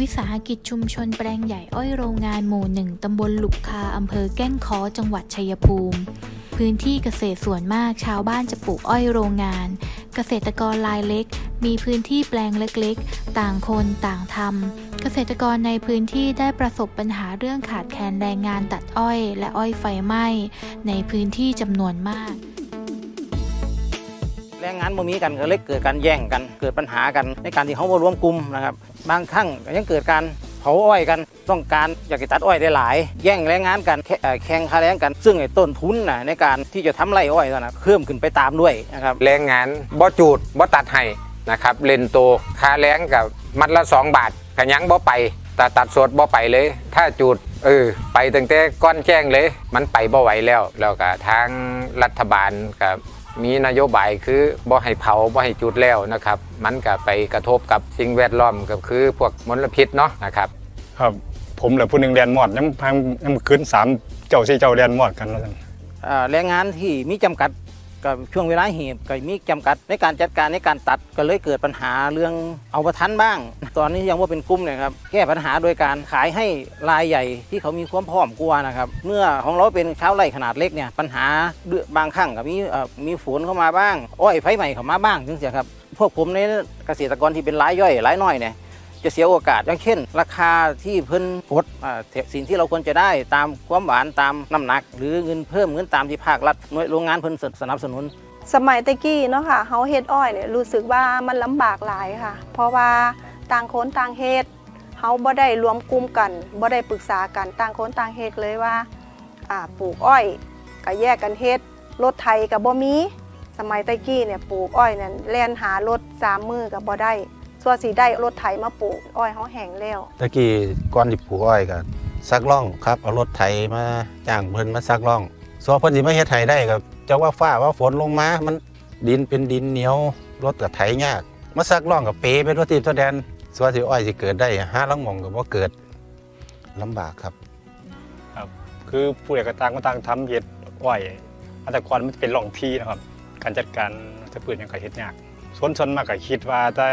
วิสาหกิจชุมชนแปลงใหญ่อ้อยโรงงานหมู่หนึ่งตำบลหลุบคาอำเภอแก้งค้อจังหวัดชัยภูมิ พื้นที่เกษตรส่วนมากชาวบ้านจะปลูกอ้อยโรงงาน เกษตรกรรายเล็ก มีพื้นที่แปลงเล็กๆ ต่างคนต่างทำเกษตรกรในพื้นที่ได้ประสบปัญหาเรื่องขาดแคลนแรงงานตัดอ้อย และอ้อยไฟไหม้ในพื้นที่จำนวนมาก แรงงานบ่มีกันก็เลยเกิดการแย่งกันเกิดปัญหากันในการที่เขามารวมกลุ่มนะครับบางครั้งยังเกิดการเผาอ้อยกันต้องการอยากจะตัดอ้อยได้หลาย แย่งแรงงานกันแข่เอ่อแข่งค่าแรงกัน ซึ่งไอ้ต้นทุนนะในการที่จะทำไรอ้อยนะเพิ่มขึ้นไปตามด้วยนะครับแรงงานบ่จูดบ่ตัดให้นะครับเลนโตค่าแรงกับมัดละ 2 บาทก็ยังบ่ไปแต่ตัดสดบ่ไปเลย ถ้าจูดเออไปตั้งแต่ก้อนแจ้งเลย มันไปบ่ไหวแล้วแล้วก็ทางรัฐบาลกับ มีนโยบายคือบ่ให้เผาบ่ให้จุดแล้วนะครับ มันก็ไปกระทบกับสิ่งแวดล้อมก็คือพวกมลพิษเนาะนะครับ ครับ ผมแหละผู้หนึ่งเรียนมอดยังพังยังขึ้นสามเจ้าสี่เจ้าเรียนมอดกันแล้วกันเอ่อแรงงานที่มีจำกัด กับช่วงเวลาเหตุก็มีจำกัดในการจัดการในการตัดก็เลยเกิดปัญหาเรื่องเอาประทันบ้าง ตอนนี้ยังว่าเป็นกลุ่มเลยครับแก้ปัญหาโดยการขายให้รายใหญ่ที่เขามีความพร้อมกลัวนะครับเมื่อของเราเป็นชาวไร่ขนาดเล็กเนี่ยปัญหาบางครั้งก็มีมีฝนเข้ามาบ้าง อ้อยไฟใหม่เข้ามาบ้างจึงเสียครับพวกผมในเกษตรกรที่เป็นรายย่อยรายน้อยเนี่ย จะเสียโอกาสอย่างเช่น ราคาที่เพิ่นกดสิ่งที่เราควรจะได้ตามความหวานตามน้ำหนัก หรือเงินเพิ่มเงินตามที่ภาครัฐหน่วยโรงงานเพิ่นสนับสนุนสมัยตะกี้เนาะค่ะเฮาเฮ็ดอ้อยเนี่ยรู้สึกว่ามันลำบากหลายค่ะ เพราะว่าต่างคนต่างเฮ็ดเฮาบ่ได้รวมกลุ่มกันบ่ได้ปรึกษากันต่างคนต่างเฮ็ดเลยว่าอ่าปลูกอ้อยก็แยกกันเฮ็ดรถไถก็บ่มี สมัยตะกี้เนี่ยปลูกอ้อยเนี่ยแล่นหารถสามมือก็บ่ได้ ส่วนสิได้รถไถมาปลูกอ้อยเฮาแห้งแล้วตะกี้ก่อนที่ปลูกอ้อยก็ซักล่องครับเอารถไถมาจ้างเพิ่นมาซักล่องส่วนเพิ่นสิมาเฮ็ดไถได้ก็จะว่าฟ้าว่าฝนลงมา มันดินเป็นดินเหนียวรถก็ไถยาก มาซักล่องกับเปไปทั่วทิศทั่วแดนส่วนที่อ้อยสิเกิดได้ห้าลังหมองก็บ่เกิดลำบากครับ คือผู้ใหญ่ก็ต่างก็ต่างทำเฮ็ดอ้อยอันแต่ก่อนมันเป็นหล่องที่นะครับ การจัดการจะปืนยังก็เฮ็ดยากส่วนส่วนมากก็คิดว่าแต่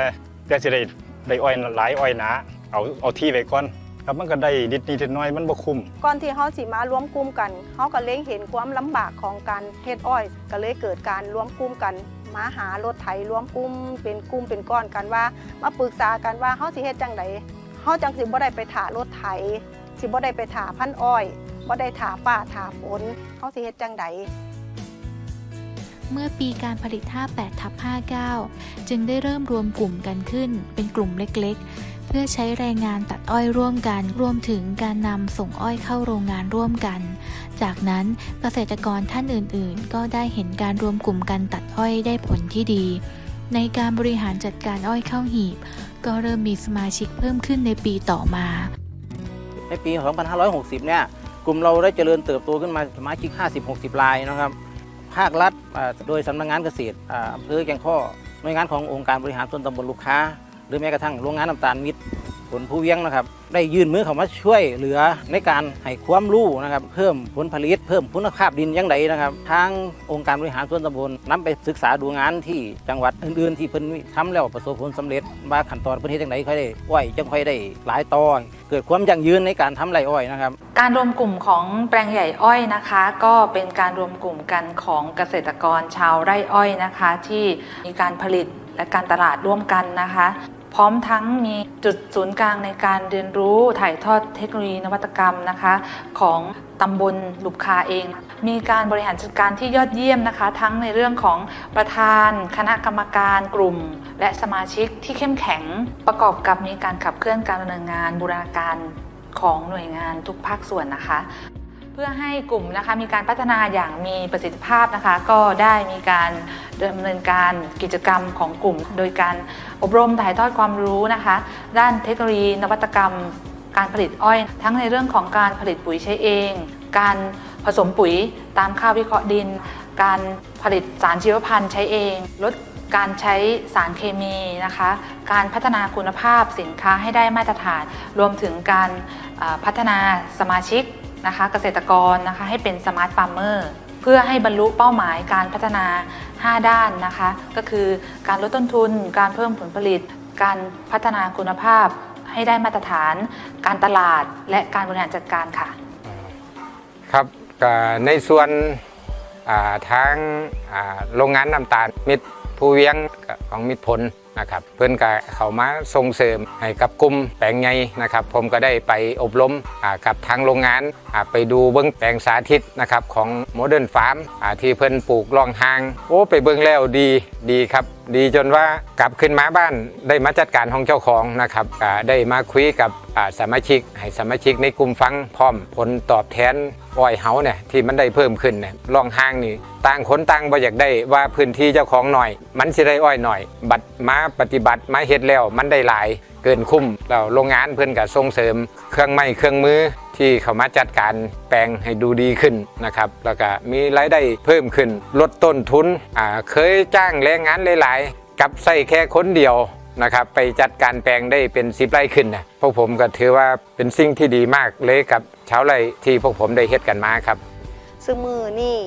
แต่สิได้ได้อ้อยหลายอ้อยหนะเอาเอาที่ไว้ก่อนครับมันก็ได้นิดนิดน้อยมันบ่คุ้มก่อนที่เขาสิมารวมกลุ่มกันเขาก็เล็งเห็นความลำบากของการเฮ็ดอ้อย ก็เลยเกิดการรวมกลุ่มกัน มาหารถไถรวมกลุ่มเป็นกลุ่มเป็นก้อนกันว่า มาปรึกษากันว่าเขาสิเฮ็ดจังไดเขาจังสิบ่ได้ไปถ่ารถไถสิบ่ได้ไปถ่าพันอ้อยบ่ได้ถ่าฟ้าถ่าฝนเขาสิเฮ็ดจังได เมื่อปีการผลิต 58ทับ59 จึงได้เริ่มรวมกลุ่มกันขึ้น เป็นกลุ่มเล็กๆ เพื่อใช้แรงงานตัดอ้อยร่วมกัน รวมถึงการนำส่งอ้อยเข้าโรงงานร่วมกัน จากนั้นเกษตรกรท่านอื่นๆ ก็ได้เห็นการรวมกลุ่มกันตัดอ้อยได้ผลที่ดี ในการบริหารจัดการอ้อยเข้าหีบ ก็เริ่มมีสมาชิกเพิ่มขึ้นในปีต่อมา ในปี 2560 เนี่ยกลุ่มเราได้เจริญเติบโตขึ้นมาสมาชิก 50-60รายนะครับ ภาครัฐโดยสำนักงานเกษตรอำเภอแกงข้อหน่วยงานขององค์การบริหารส่วนตำบลลูกค้า หรือแม้กระทั่งโรงงานน้ำตาลมิตร ผลผู้เวียงนะครับ ได้ยื่นมือเข้ามาช่วยเหลือในการให้ความรู้นะครับ เพิ่มผลผลิต เพิ่มคุณภาพดินยังไงนะครับ ทางองค์การบริหารส่วนตำบลนำไปศึกษาดูงานที่จังหวัดอื่นๆ ที่เพิ่นทำแล้วประสบผลสำเร็จว่าขั้นตอนเพิ่นเฮ็ดจังไดค่อยได้อ้อยจังค่อยได้หลายต่อเกิดความยั่งยืนในการทำไรอ้อยนะครับ การรวมกลุ่มของแปลงใหญ่อ้อยนะคะ ก็เป็นการรวมกลุ่มกันของเกษตรกรชาวไร่อ้อยนะคะ ที่มีการผลิตและการตลาดร่วมกันนะคะ พร้อมทั้งมีจุดศูนย์กลางในการเรียนรู้ถ่ายทอดเทคโนโลยีนวัตกรรมนะคะ ของตำบลหลุบคาเอง มีการบริหารจัดการที่ยอดเยี่ยมนะคะ ทั้งในเรื่องของประธาน คณะกรรมการกลุ่ม และสมาชิกที่เข้มแข็งประกอบกับมีการขับเคลื่อนการดำเนินงานบูรณาการของหน่วยงานทุกภาคส่วนนะคะ พื่อให้กลุ่มนะคะมีการพัฒนาอย่างมีประสิทธิภาพนะคะ ก็ได้มีการดำเนินการกิจกรรมของกลุ่ม โดยการอบรมถ่ายทอดความรู้นะคะ ด้านเทคโนโลยีนวัตกรรม การผลิตอ้อย ทั้งในเรื่องของการผลิตปุ๋ยใช้เอง การผสมปุ๋ยตามค่าวิเคราะห์ดิน การผลิตสารชีวพันธุ์ใช้เอง ลดการใช้สารเคมีนะคะ การพัฒนาคุณภาพสินค้าให้ได้มาตรฐาน รวมถึงการพัฒนาสมาชิก นะคะเกษตรกรนะคะให้เป็นสมาร์ทฟาร์มเมอร์เพื่อให้บรรลุเป้าหมายการพัฒนา 5 ด้านนะคะ ก็คือการลดต้นทุน การเพิ่มผลผลิต การพัฒนาคุณภาพ ให้ได้มาตรฐาน การตลาดและการบริหารจัดการค่ะ ครับในส่วนอ่าทางโรงงานน้ำตาลมิตรภูเวียงของมิตรผล นะครับเพื่อนก็เขามาส่งเสริมให้กับกลุ่มแปลงใหญ่นะครับ ผมก็ได้ไปอบรมกับทางโรงงานไปดูเบื้องแปลงสาธิตนะครับของโมเดิร์นฟาร์มที่เพิ่อนปลูกล่องหาง โอ้ไปเบิ่งแล้วดีดีครับ ดีจนว่ากลับขึ้นมาบ้านได้มาจัดการของเจ้าของนะครับได้มาคุยกับสมาชิก ให้สมาชิกในกลุ่มฟังพร้อมผลตอบแทน อ้อยเฮาเนี่ยที่มันได้เพิ่มขึ้นเนี่ยลองห้างนี่ต่างคนต่างบ่อยากได้ว่าพื้นที่เจ้าของหน่อย มันสิได้อ้อยหน่อย บัดมาปฏิบัติมาเฮ็ดแล้วมันได้หลาย เกินคุ้มแล้วโรงงานเพิ่นก็ส่งเสริม เครื่องไม้เครื่องมือที่เขามาจัดการแปลงให้ดูดีขึ้นนะครับแล้วก็มีรายได้เพิ่มขึ้น ลดต้นทุนอ่าเคยจ้างแรงงานหลาย ๆ กับใส่แค่คนเดียว นะครับไปจัดการแปลงได้เป็นสิบไร่ขึ้นนะพวกผมก็ถือว่าเป็นสิ่งที่ดีมากเลยกับชาวไร่ที่พวกผมได้เฮ็ดกันมาครับ ซึ่งมือนี่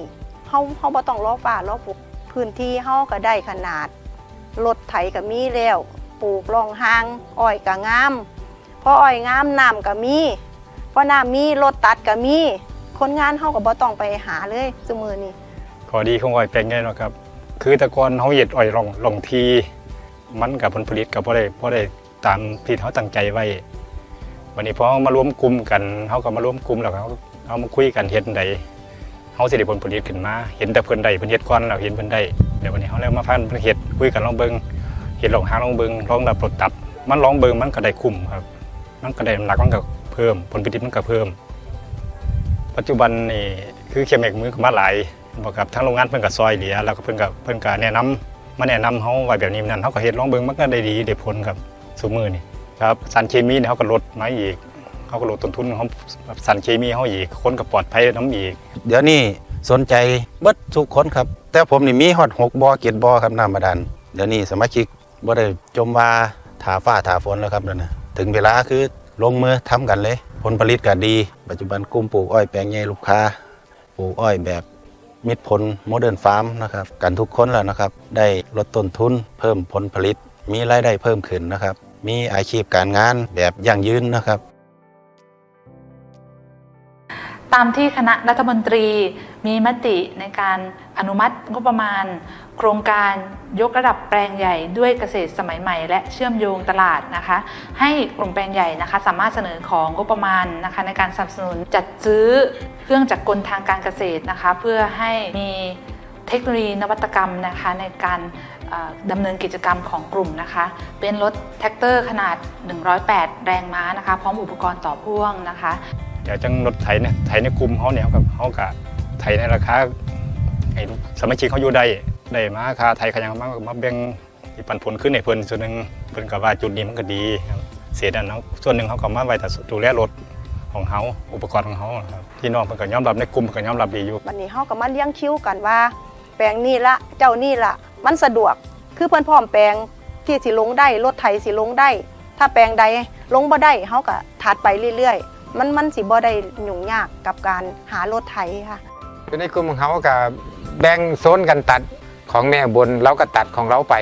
เฮาเฮาบ่ต้องรอฟ้ารอฝนพื้นที่เฮาก็ได้ขนาดรถไถก็มีแล้วปลูกรองหางอ้อยก็งามพออ้อยงามน้ำก็มีพอน้ำมีรถตัดก็มีคนงานเฮาก็บ่ต้องไปหาเลยซุมือนี่ข้อดีของอ้อยแปลงใหญ่เนาะครับ คือแต่ก่อนเฮาเฮ็ดอ้อยลองลองที มันกับผลผลิตก็บ่ได้บ่ได้ตามที่เฮาตั้งใจไว้ วันนี้พอเฮามารวมกลุ่มกันเฮาก็มารวมกลุ่มแล้วเฮาเอามาคุยกันเฮ็ดใดเฮาสิได้ผลผลิตขึ้นมา เห็นแต่เพิ่นได้เพิ่นเฮ็ดก่อนแล้วเห็นเพิ่นได้เดี๋ยววันนี้เฮาเลยมาฟันเพิ่นเฮ็ดคุยกันลองเบิงเฮ็ดลองหาลองเบิ่งลองรับรสตัดมันลองเบิงมันก็ได้คุ้มครับ มันก็ได้น้ำหนักมันก็เพิ่ม ผลผลิตมันก็เพิ่ม ปัจจุบันนี่คือเคมีมือก็มาหลายบอกกับทางโรงงานเพิ่นก็ซอยเหลือแล้วก็เพิ่นก็เพิ่นก็แนะนำ มาแนะนำเฮาไว้แบบนี้นั่นเฮาก็เฮ็ดลองเบิ่งมันก็ได้ดีได้ผลครับซุมือนี่ครับสารเคมีนี่เฮาก็ลดมาอีกเฮาก็ลดต้นทุนของสารเคมีเฮาอีกคนก็ปลอดภัยน้ำอีก เดี๋ยวนี้สนใจเบิดทุกคนครับ แต่ผมนี่มีฮอดหกบ่อเจ็ดบ่อครับน้ำบาดาลเดี๋ยวนี้สมาชิกบ่ได้จมว่าถาฟ้าถาฝนแล้วครับนั่นนะถึงเวลาคือลงมือทำกันเลย ผลผลิตก็ดี ปัจจุบันกลุ่มปลูกอ้อยแปลงใหญ่ลูกค้าปลูกอ้อยแบบ มิตรผลโมเดิร์นฟาร์มนะครับกันทุกคนแล้วนะครับ ได้ลดต้นทุนเพิ่มผลผลิต มีรายได้เพิ่มขึ้นนะครับ มีอาชีพการงานแบบยั่งยืนนะครับ ตามที่คณะรัฐมนตรีมีมติในการอนุมัติงบประมาณ โครงการยกระดับแปลงใหญ่ด้วยเกษตรสมัยใหม่ และเชื่อมโยงตลาดนะคะ ให้กลุ่มแปลงใหญ่นะคะ สามารถเสนอของงบประมาณนะคะ ในการสนับสนุนจัดซื้อเครื่องจักรกลทางการเกษตรนะคะ เพื่อให้มีเทคโนโลยีนวัตกรรมนะคะในการดำเนินกิจกรรมของกลุ่มนะคะ เป็นรถแท็กเตอร์ขนาด 108 แรงม้านะคะ พร้อมอุปกรณ์ต่อพ่วงนะคะ เดี๋ยวจังรถไถเนี่ยไถในกลุ่มเขาเนี่ยกับเขากับไถในราคาไอ้สมาชิกเขาอยู่ได้ได้มาค่าไถขยังมามาแบ่งอีปันผลขึ้นในเพิ่นส่วนหนึ่งเพิ่นก็ว่าจุดนี้มันก็ดีครับเสียดันเนาะส่วนหนึ่งเขาก็มาไว้แต่ดูแลรถของเขาอุปกรณ์ของเขาครับที่น้องเพิ่นก็ยอมรับในกลุ่มเพิ่นก็ยอมรับดีอยู่วันนี้เฮาก็มาเลี้ยงคิวกันว่า แปลงนี่ละเจ้านี่ละมันสะดวกคือเพิ่นพร้อมแปลงที่สิลงได้รถไถสิลงได้ ถ้าแปลงใดลงบ่ได้เฮาก็ถัดไปเรื่อยๆ มันมันสิบ่ได้ยุ่งยากกับการหารถไถค่ะอยู่ในกลุ่มของเขาก็แบ่งโซนกันตัดของแม่บนเราก็ตัดของเราไป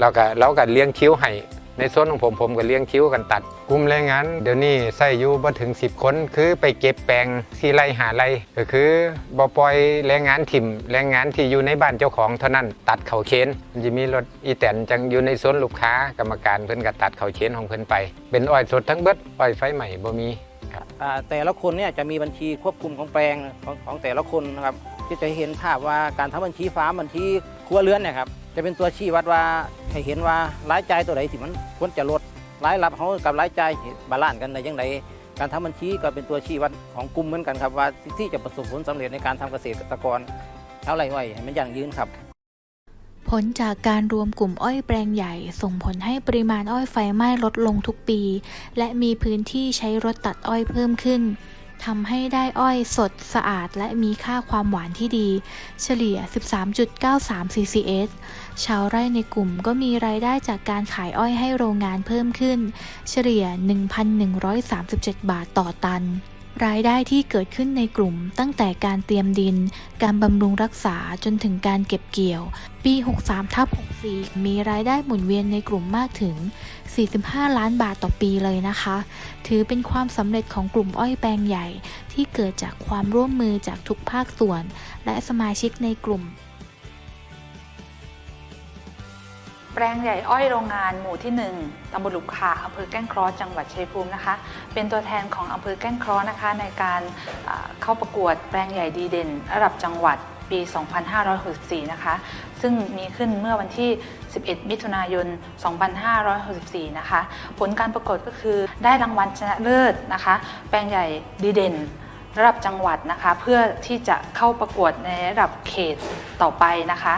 เราก็เราก็เลี้ยงคิ้วให้ในโซนของผมผมก็เลี้ยงคิ้วกันตัด กลุ่มแรงงานเดี๋ยวนี้ใส่อยู่บ่ถึง 10 คนคือไปเก็บแปลงที่ไร่หาไร่ก็คือบ่ปล่อยแรงงานถิ่มแรงงานที่อยู่ในบ้านเจ้าของเท่านั้นตัดเขาเคนมันจะมีรถอีแตนจังอยู่ในโซนลูกค้ากรรมการเพิ่นก็ตัดเขาเค้นของเพิ่นไป เป็นอ้อยสดทั้งเบิดอ้อยไฟใหม่บ่มี แต่ละคนเนี่ยจะมีบัญชีควบคุมของแปลงของของแต่ละคนนะครับที่จะเห็นภาพว่าการทำบัญชีฟาร์มบัญชีครัวเรือนเนี่ยครับจะเป็นตัวชี้วัดว่าให้เห็นว่ารายจ่ายตัวไหนที่มันควรจะลดรายรับเขากับรายจ่ายบาลานซ์กันในยังไงการทำบัญชีก็เป็นตัวชี้วัดของกลุ่มเหมือนกันครับว่าที่จะประสบผลสำเร็จในการทำเกษตรกรชาไร่อ้อยให้มันยั่งยืนครับ ผลจากการรวมกลุ่มอ้อยแปลงใหญ่ ส่งผลให้ปริมาณอ้อยไฟไหม้ลดลงทุกปี และมีพื้นที่ใช้รถตัดอ้อยเพิ่มขึ้นทำให้ได้อ้อยสดสะอาดและมีค่าความหวานที่ดี เฉลี่ย 13.93 ccs ชาวไร่ในกลุ่มก็มีรายได้จากการขายอ้อยให้โรงงานเพิ่มขึ้น เฉลี่ย 1,137 บาทต่อตัน รายได้ที่เกิดขึ้นในกลุ่มตั้งแต่การเตรียมดิน การบำรุงรักษาจนถึงการเก็บเกี่ยว ปี 63ทับ64 มีรายได้หมุนเวียนในกลุ่มมากถึง 45 ล้านบาทต่อปีเลยนะคะ ถือเป็นความสำเร็จของกลุ่มอ้อยแปลงใหญ่ ที่เกิดจากความร่วมมือจากทุกภาคส่วน และสมาชิกในกลุ่ม แปลงใหญ่อ้อยโรงงานหมู่ที่ 1 ตำบลหลุมขาอำเภอแก้งเคราะห์จังหวัดชัยภูมินะคะ เป็นตัวแทนของอำเภอแก้งเคราะห์นะคะ ในการเข้าประกวดแปลงใหญ่ดีเด่น ระดับจังหวัดปี 2564 นะคะ ซึ่งมีขึ้นเมื่อวันที่ 11 มิถุนายน 2564 นะคะ ผลการประกวดก็คือได้รางวัลชนะเลิศนะคะ แปลงใหญ่ดีเด่นระดับจังหวัดนะคะ เพื่อที่จะเข้าประกวดในระดับเขตต่อไปนะคะ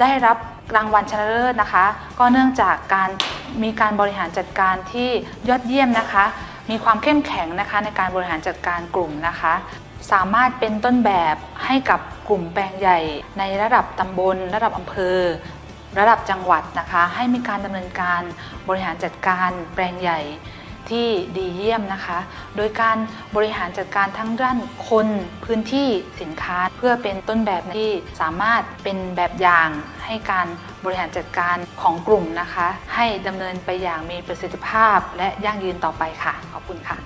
ได้รับ รางวัลชนะเลิศนะคะ ก็เนื่องจากการมีการบริหารจัดการที่ยอดเยี่ยมนะคะ มีความเข้มแข็งนะคะในการบริหารจัดการกลุ่มนะคะ สามารถเป็นต้นแบบให้กับกลุ่มแปลงใหญ่ ในระดับตำบล ระดับอำเภอ ระดับจังหวัดนะคะ ให้มีการดำเนินการบริหารจัดการแปลงใหญ่ ที่ดีเยี่ยมนะคะ โดยการบริหารจัดการทั้งด้านคนพื้นที่สินค้า เพื่อเป็นต้นแบบที่สามารถเป็นแบบอย่างให้การบริหารจัดการของกลุ่มนะคะ ให้ดำเนินไปอย่างมีประสิทธิภาพและยั่งยืนต่อไปค่ะ ขอบคุณค่ะ